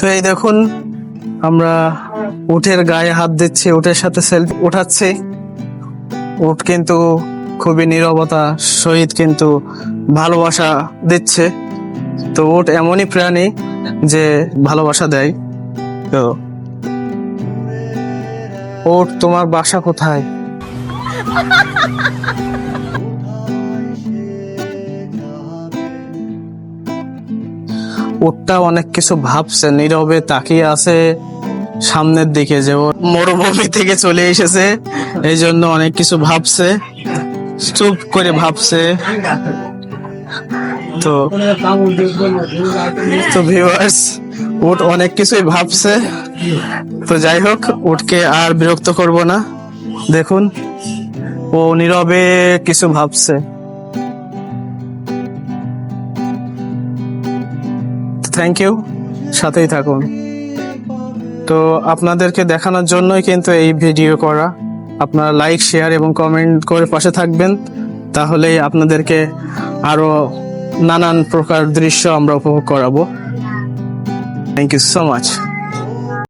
তো এই দেখুন আমরা উটের গায়ে হাত দিচ্ছি উটের সাথে সেলফি উঠাচ্ছি উট কিন্তু খুবই নীরবতা সহিত কিন্তু ভালোবাসা দিচ্ছে। তো উট এমনই প্রাণী যে ভালোবাসা দেয়। তো উট তোমার বাসা কোথায়? উটটা অনেক কিছু ভাবছে, নীরবে তাকিয়ে আছে সামনের দিকে যে ও মরুভূমি থেকে চলে এসেছে, এই জন্য অনেক কিছু ভাবছে, চুপ করে ভাবছে। তো তো ভিউয়ার্স উট অনেক কিছুই ভাবছে। তো যাই হোক উটকে আর বিরক্ত করব না। দেখুন, ও নীরবে কিছু ভাবছে। থ্যাংক ইউ সাথেই থাকুন। তো আপনাদেরকে দেখানোর জন্যই কিন্তু এই ভিডিও করা। আপনারা লাইক শেয়ার এবং কমেন্ট করে পাশে থাকবেন। তাহলেই আপনাদেরকে আরও নানান প্রকার দৃশ্য আমরা উপভোগ করাবো। Thank you so much